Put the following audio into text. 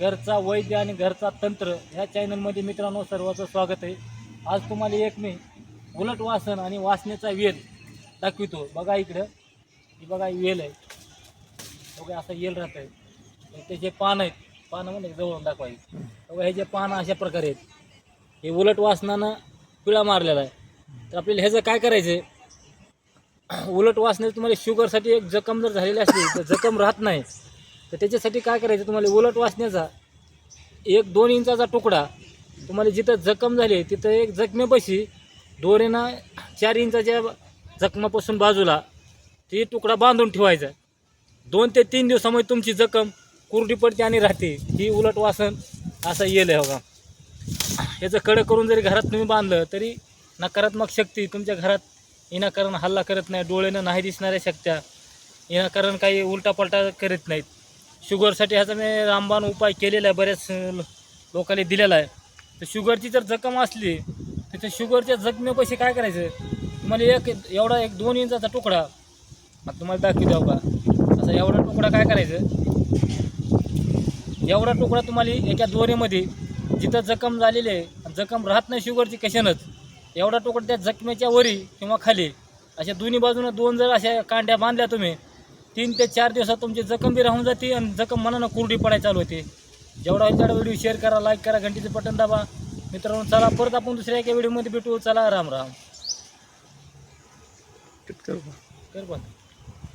घरचा वैद्य आणि घरचा तंत्र ह्या चॅनलमध्ये मित्रांनो सर्वांचं स्वागत आहे. आज तुम्हाला एक मी उलट वासन आणि वासनेचा वेल दाखवितो. बघा इकडं. ही बघा वेल आहे. बघा असं येल राहत आहे ते जे पान आहेत पानं म्हणजे जवळून दाखवायचे. बघा हे जे पानं अशा प्रकारे आहेत. हे उलट वासनानं पिळा मारलेला आहे. तर आपल्याला ह्याचं काय करायचं आहे उलट वासने तुम्हाला शुगरसाठी एक जखम जर झालेली असली तर जखम राहत नाही. तर त्याच्यासाठी काय करायचं तुम्हाला उलट वासण्याचा एक दोन इंचाचा तुकडा तुम्हाला जिथं जखम झाली तिथं एक जखमेपाशी दोरेनं चार इंचाच्या जखमापासून बाजूला ती तुकडा बांधून ठेवायचा. दोन ते तीन दिवसामध्ये तुमची जखम कुरडी पडते आणि राहते. ही उलट वासन असं येईल आहे बघा. याचं कडं करून जरी घरात तुम्ही बांधलं तरी नकारात्मक शक्ती तुमच्या घरात विनाकारण हल्ला करत नाही डोळ्यानं नाही दिसणाऱ्या शक्त्या विनाकारण काही उलटापलटा करत नाहीत. शुगरसाठी ह्याचा मी रामबाण उपाय केलेला आहे बऱ्याच लोकांनी दिलेला आहे. तर शुगरची जर जखम असली तर त्या शुगरच्या जखमेपाशी काय करायचं? तुम्हाला एक एवढा एक दोन इंचाचा तुकडा. आता तुम्हाला दाखवतो का? असा एवढा तुकडा काय करायचं? एवढा तुकडा तुम्हाला एका दोरीमध्ये जिथं जखम झालेली आहे जखम राहत नाही शुगरची कशानंच एवढा तुकडा त्या जखमेच्या वरी किंवा खाली अशा दोन्ही बाजूनं दोन जर अशा कांड्या बांधल्या तुम्ही तीन ते चार दिवसात तुमची जखम बी राहून जाते आणि जखम मनानं कुरडी पडायला चालू होते. जेवढा होईल तेवढा व्हिडिओ शेअर करा लाईक करा घंटीचं बटन दाबा. मित्रांनो चला परत आपण दुसऱ्या एका व्हिडिओमध्ये भेटू. चला राम राम. कर